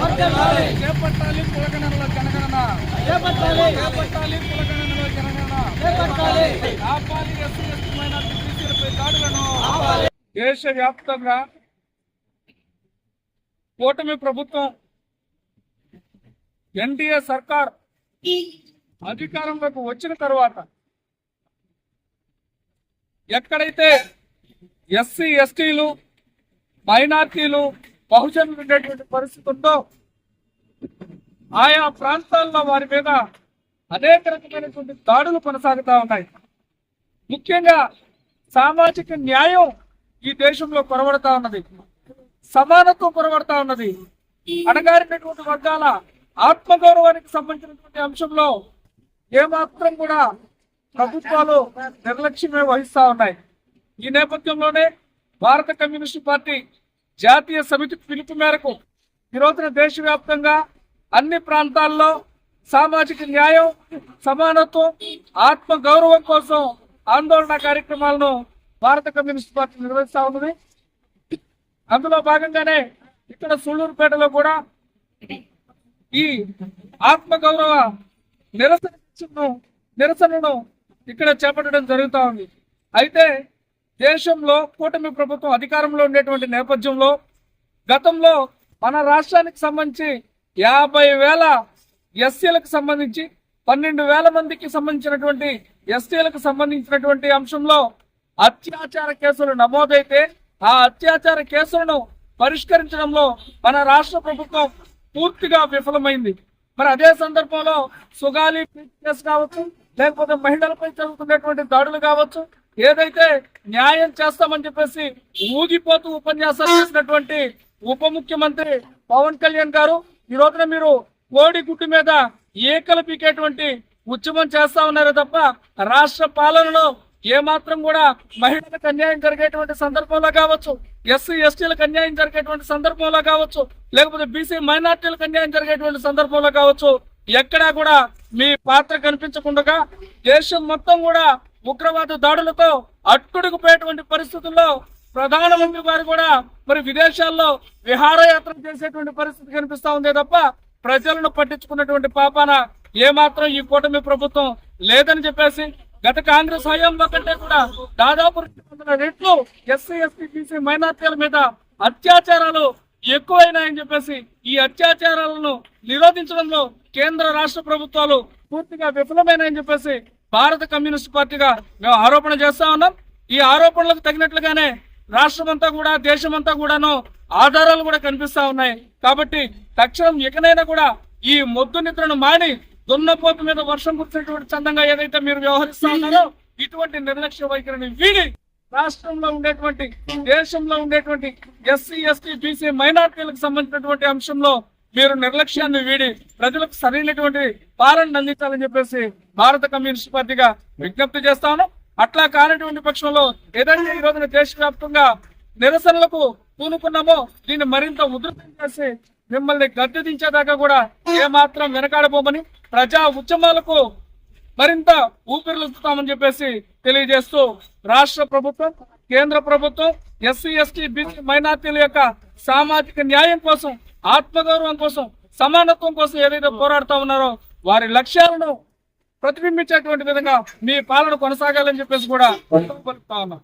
చేపట్టాలి కులగణనలో జనగణన. చేపట్టాలి. చేపట్టాలి కులగణనలో జనగణన. చేపట్టాలి. ఆపాలి ఎస్సీ ఎస్టీ మైనార్టీ బీసీలపై దాడులను. దేశవ్యాప్తంగా కూటమి ప్రభుత్వం ఎన్డీఏ సర్కార్ అధికారంలోకి వచ్చిన తర్వాత ఎక్కడైతే ఎస్సీ ఎస్టీలు మైనార్టీలు బహుజనులు ఉండేటువంటి పరిస్థితి ఉందో ఆయా ప్రాంతాల్లో వారి మీద అనేక రకమైనటువంటి దాడులు కొనసాగుతూ ఉన్నాయి. ముఖ్యంగా సామాజిక న్యాయం ఈ దేశంలో కొరబడతా ఉన్నది. సమానత్వం కొరబడతా ఉన్నది. అణగారినటువంటి వర్గాల ఆత్మగౌరవానికి సంబంధించినటువంటి అంశంలో ఏమాత్రం కూడా ప్రభుత్వాలు నిర్లక్ష్యమే వహిస్తా ఉన్నాయి. ఈ నేపథ్యంలోనే భారత కమ్యూనిస్ట్ పార్టీ జాతీయ సమితి పిలుపు మేరకు ఈ రోజున దేశవ్యాప్తంగా అన్ని ప్రాంతాల్లో సామాజిక న్యాయం సమానత్వం ఆత్మ గౌరవం కోసం ఆందోళన కార్యక్రమాలను భారత కమ్యూనిస్ట్ పార్టీ నిర్వహిస్తా ఉన్నది. అందులో భాగంగానే ఇక్కడ సుళ్ళూరుపేటలో కూడా ఈ ఆత్మ గౌరవ నిరసన నిరసనను ఇక్కడ చేపట్టడం జరుగుతూ ఉంది. అయితే దేశంలో కూటమి ప్రభుత్వం అధికారంలో ఉండేటువంటి నేపథ్యంలో గతంలో మన రాష్ట్రానికి సంబంధించి యాభై వేల ఎస్సీలకు సంబంధించి పన్నెండు వేల మందికి సంబంధించినటువంటి ఎస్టీలకు సంబంధించినటువంటి అంశంలో అత్యాచార కేసులు నమోదైతే ఆ అత్యాచార కేసులను పరిష్కరించడంలో మన రాష్ట్ర ప్రభుత్వం పూర్తిగా విఫలమైంది. మరి అదే సందర్భంలో సుగాలి కేసు కావచ్చు లేకపోతే మహిళలపై జరుగుతున్నటువంటి దాడులు కావచ్చు ఏదైతే న్యాయం చేస్తామని చెప్పేసి ఊగిపోతూ ఉపన్యాసాలు చేసినటువంటి ఉప ముఖ్యమంత్రి పవన్ కళ్యాణ్ గారు ఈ రోజున మీరు కోడి గుడ్డు మీద ఏకలు పీకేటువంటి ఉద్యమం చేస్తా ఉన్నారు తప్ప రాష్ట్ర పాలనలో ఏమాత్రం కూడా మహిళలకు అన్యాయం జరిగేటువంటి సందర్భంలో కావచ్చు ఎస్సీ ఎస్టీలకు అన్యాయం జరిగేటువంటి సందర్భంలో కావచ్చు లేకపోతే బీసీ మైనార్టీలకు అన్యాయం జరిగేటువంటి సందర్భంలో కావచ్చు ఎక్కడా కూడా మీ పాత్ర కనిపించకుండా దేశం మొత్తం కూడా ఉగ్రవాద దాడులతో అట్టుడుకుపోయేటువంటి పరిస్థితుల్లో ప్రధానమంత్రి గారు కూడా మరి విదేశాల్లో విహారయాత్ర చేసేటువంటి పరిస్థితి కనిపిస్తా ఉందే తప్ప ప్రజలను పట్టించుకున్నటువంటి పాపాన ఏమాత్రం ఈ కూటమి ప్రభుత్వం లేదని చెప్పేసి గత కాంగ్రెస్ హయాంలో కంటే కూడా దాదాపు రెట్లు ఎస్సీ ఎస్టీ బీసీ మైనార్టీల మీద అత్యాచారాలు ఎక్కువైనాయని చెప్పేసి ఈ అత్యాచారాలను నిరోధించడంలో కేంద్ర రాష్ట్ర ప్రభుత్వాలు పూర్తిగా విఫలమైనాయని చెప్పేసి భారత కమ్యూనిస్ట్ పార్టీగా మేము ఆరోపణ చేస్తా ఉన్నాం. ఈ ఆరోపణలకు తగినట్లుగానే రాష్ట్రమంతా కూడా దేశమంతా కూడాను ఆధారాలు కూడా కనిపిస్తా ఉన్నాయి. కాబట్టి తక్షణం ఇకనైనా కూడా ఈ మొద్దు నిద్రను మాని దున్నపోతు మీద వర్షం కురిసినటువంటి చందంగా ఏదైతే మీరు వ్యవహరిస్తా ఉన్నారో ఇటువంటి నిర్లక్ష్య వైఖరిని వీడి రాష్ట్రంలో ఉండేటువంటి దేశంలో ఉండేటువంటి ఎస్సీ ఎస్టీ బీసీ మైనార్టీలకు సంబంధించినటువంటి అంశంలో మీరు నిర్లక్ష్యాన్ని వీడి ప్రజలకు సరైనటువంటి పాలన అందించాలని చెప్పేసి భారత కమ్యూనిస్ట్ పార్టీగా విజ్ఞప్తి చేస్తాను. అట్లా కానటువంటి పక్షంలో ఏదైతే ఈ రోజున దేశవ్యాప్తంగా నిరసనలకు పూనుకున్నామో దీన్ని మరింత ఉధృతం చేసి మిమ్మల్ని గద్దెదించేదాకా కూడా ఏమాత్రం వెనకాడబోమని ప్రజా ఉద్యమాలకు మరింత ఊపిరిలుస్తామని చెప్పేసి తెలియజేస్తూ రాష్ట్ర ప్రభుత్వం కేంద్ర ప్రభుత్వం ఎస్సీ ఎస్టీ బీసీ మైనార్టీల యొక్క సామాజిక న్యాయం కోసం ఆత్మగౌరవం కోసం సమానత్వం కోసం ఏదైతే పోరాడుతా ఉన్నారో వారి లక్ష్యాలను ప్రతిబింబించేటువంటి విధంగా మీ పాలన కొనసాగాలని చెప్పేసి కూడా పలుకుతా ఉన్నాం.